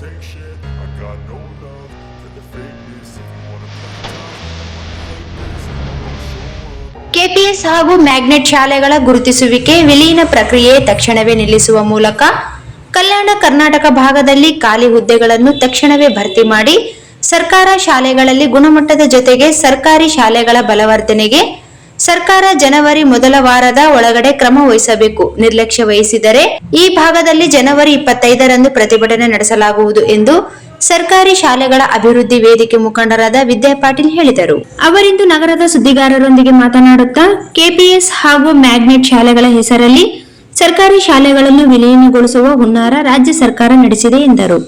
take shit. I got no love for the fakeness. If you wanna play KPS ಹಾಗೂ magnet ಶಾಲೆಗಳ ಗುರುತಿಸುವಿಕೆ ವಿಲೀನ ಪ್ರಕ್ರಿಯೆ ತಕ್ಷಣವೇ ನಿಲ್ಲಿಸುವ ಮೂಲಕ ಕಲ್ಯಾಣ ಕರ್ನಾಟಕ ಭಾಗದಲ್ಲಿ ಖಾಲಿ ಹುದ್ದೆಗಳನ್ನು ತಕ್ಷಣವೇ ಭರ್ತಿ ಮಾಡಿ ಸರ್ಕಾರ ಶಾಲೆಗಳಲ್ಲಿ ಗುಣಮಟ್ಟದ ಜೊತೆಗೆ ಸರ್ಕಾರಿ ಶಾಲೆಗಳ ಬಲವರ್ಧನೆಗೆ ಸರ್ಕಾರ ಜನವರಿ ಮೊದಲ ವಾರದ ಒಳಗಡೆ ಕ್ರಮ ವಹಿಸಬೇಕು. ನಿರ್ಲಕ್ಷ್ಯ ವಹಿಸಿದರೆ ಈ ಭಾಗದಲ್ಲಿ ಜನವರಿ ಇಪ್ಪತ್ತೈದರಂದು ಪ್ರತಿಭಟನೆ ನಡೆಸಲಾಗುವುದು ಎಂದು ಸರ್ಕಾರಿ ಶಾಲೆಗಳ ಅಭಿವೃದ್ಧಿ ವೇದಿಕೆ ಮುಖಂಡರಾದ ವಿದ್ಯಾ ಪಾಟೀಲ್ ಹೇಳಿದರು. ಅವರಿಂದು ನಗರದ ಸುದ್ದಿಗಾರರೊಂದಿಗೆ ಮಾತನಾಡುತ್ತಾ ಕೆಪಿಎಸ್ ಹಾಗೂ ಮ್ಯಾಗ್ನೆಟ್ ಶಾಲೆಗಳ ಹೆಸರಲ್ಲಿ ಸರ್ಕಾರಿ ಶಾಲೆಗಳನ್ನು ವಿಲೀನಗೊಳಿಸುವ ಹುನ್ನಾರ ರಾಜ್ಯ ಸರ್ಕಾರ ನಡೆಸಿದೆ ಎಂದರು.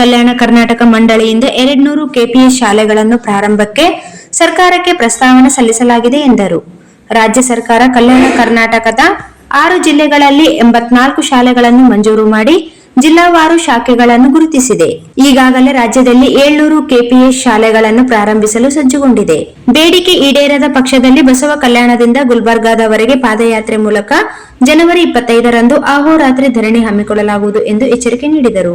ಕಲ್ಯಾಣ ಕರ್ನಾಟಕ ಮಂಡಳಿಯಿಂದ ಎರಡ್ನೂರು ಕೆಪಿಎಸ್ ಶಾಲೆಗಳನ್ನು ಪ್ರಾರಂಭಕ್ಕೆ ಸರ್ಕಾರಕ್ಕೆ ಪ್ರಸ್ತಾವನೆ ಸಲ್ಲಿಸಲಾಗಿದೆ ಎಂದರು. ರಾಜ್ಯ ಸರ್ಕಾರ ಕಲ್ಯಾಣ ಕರ್ನಾಟಕದ ಆರು ಜಿಲ್ಲೆಗಳಲ್ಲಿ ಎಂಬತ್ನಾಲ್ಕು ಶಾಲೆಗಳನ್ನು ಮಂಜೂರು ಮಾಡಿ ಜಿಲ್ಲಾವಾರು ಶಾಖೆಗಳನ್ನು ಗುರುತಿಸಿದೆ. ಈಗಾಗಲೇ ರಾಜ್ಯದಲ್ಲಿ ಏಳ್ನೂರು ಕೆಪಿಎಸ್ ಶಾಲೆಗಳನ್ನು ಪ್ರಾರಂಭಿಸಲು ಸಜ್ಜುಗೊಂಡಿದೆ. ಬೇಡಿಕೆ ಈಡೇರದ ಪಕ್ಷದಲ್ಲಿ ಬಸವ ಕಲ್ಯಾಣದಿಂದ ಗುಲ್ಬರ್ಗಾದವರೆಗೆ ಪಾದಯಾತ್ರೆ ಮೂಲಕ ಜನವರಿ ಇಪ್ಪತ್ತೈದರಂದು ಅಹೋರಾತ್ರಿ ಧರಣಿ ಹಮ್ಮಿಕೊಳ್ಳಲಾಗುವುದು ಎಂದು ಎಚ್ಚರಿಕೆ ನೀಡಿದರು.